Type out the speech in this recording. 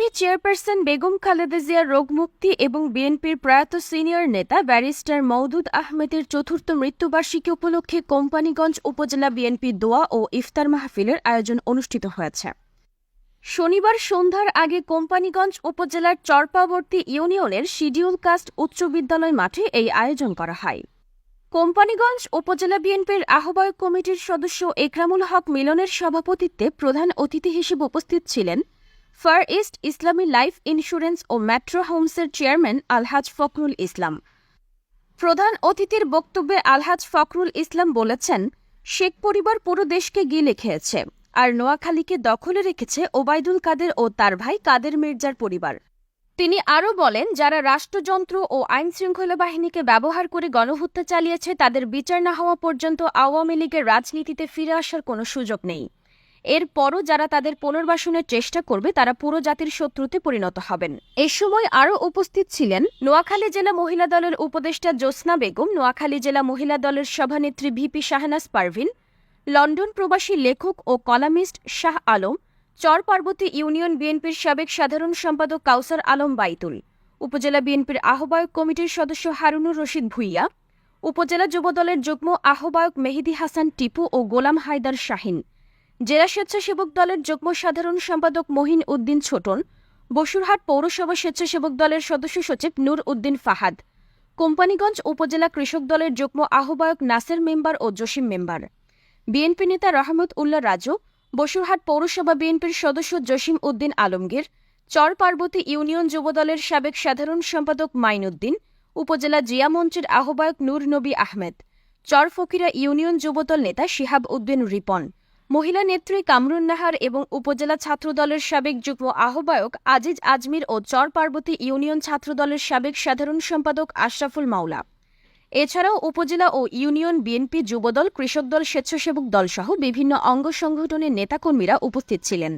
BNP chairperson Begum Khaleda জিয়ার রোগমুক্তি এবং বিএনপির প্রয়াত সিনিয়র নেতা ব্যারিস্টার মওদুদ আহমেদের চতুর্থ মৃত্যুবার্ষিকী উপলক্ষে কোম্পানীগঞ্জ উপজেলা বিএনপি দোয়া ও ইফতার মাহফিলের আয়োজন অনুষ্ঠিত হয়েছে। শনিবার সন্ধ্যার আগে কোম্পানীগঞ্জ উপজেলার চরপাবর্তী ইউনিয়নের শিডিউল কাস্ট উচ্চ বিদ্যালয় মাঠে এই আয়োজন করা হয়। কোম্পানীগঞ্জ উপজেলা বিএনপির আহ্বায়ক কমিটির সদস্য একরামুল হক মিলনের সভাপতিত্বে প্রধান অতিথি হিসেবে উপস্থিত ছিলেন far east Islami life insurance ও মেট্রো হোমসের চেয়ারম্যান আলহাজ ফখরুল ইসলাম। প্রধান অতিথির বক্তব্যে আলহাজ ফখরুল ইসলাম বলেছেন, শেখ পরিবার পুরো দেশকে গিলে খেয়েছে, আর নোয়াখালীকে দখলে রেখেছে ওবায়দুল কাদের ও তার ভাই কাদের মির্জার পরিবার। তিনি আরও বলেন, যারা রাষ্ট্রযন্ত্র ও আইন শৃঙ্খলা বাহিনীকে ব্যবহার করে গণহত্যা চালিয়েছে, তাদের বিচার না হওয়া পর্যন্ত আওয়ামী লীগের রাজনীতিতে ফিরে আসার কোনো সুযোগ নেই। এরপরও যারা তাদের পুনর্বাসনের চেষ্টা করবে, তারা পুরো জাতির শত্রুতে পরিণত হবেন। এ সময় আরও উপস্থিত ছিলেন নোয়াখালী জেলা মহিলা দলের উপদেষ্টা জ্যোৎস্না বেগম, নোয়াখালী জেলা মহিলা দলের সভানেত্রী ভিপি শাহনাজ পারভিন, লন্ডন প্রবাসী লেখক ও কলামিস্ট শাহ আলম চর পার্বতী ইউনিয়ন বিএনপির সাবেক সাধারণ সম্পাদক কাউসার আলম বাইতুল, উপজেলা বিএনপির আহ্বায়ক কমিটির সদস্য হারুনুর রশিদ ভুইয়া, উপজেলা যুবদলের যুগ্ম আহ্বায়ক মেহেদি হাসান টিপু ও গোলাম হায়দার শাহিন। জেলা স্বেচ্ছাসেবক দলের যুগ্ম সাধারণ সম্পাদক মহিন উদ্দিন ছোটন, বসুরহাট পৌরসভা স্বেচ্ছাসেবক দলের সদস্য সচিব নূর উদ্দিন ফাহাদ, কোম্পানীগঞ্জ উপজেলা কৃষক দলের যুগ্ম আহ্বায়ক নাসের মেম্বার ও জসিম মেম্বার। বিএনপি নেতা রহমত উল্লাহ রাজু, বসুরহাট পৌরসভা বিএনপির সদস্য জসিম উদ্দিন আলমগীর, চর পার্বতী ইউনিয়ন যুবদলের সাবেক সাধারণ সম্পাদক মাইনুদ্দিন উপজেলা জিয়া মঞ্চের আহ্বায়ক নূর নবী আহমেদ, চর ফকিরা ইউনিয়ন যুবদল নেতা শিহাব উদ্দিন রিপন মহিলা নেত্রী কামরুন নাহার এবং উপজেলা ছাত্রদলের সাবেক যুগ্ম আহ্বায়ক আজিজ আজমির ও চর পার্বতী ইউনিয়ন ছাত্রদলের সাবেক সাধারণ সম্পাদক আশরাফুল মাওলা। এছাড়াও উপজেলা ও ইউনিয়ন বিএনপি যুবদল, কৃষক দল, স্বেচ্ছাসেবক দলসহ বিভিন্ন অঙ্গ সংগঠনের নেতাকর্মীরা উপস্থিত ছিলেন।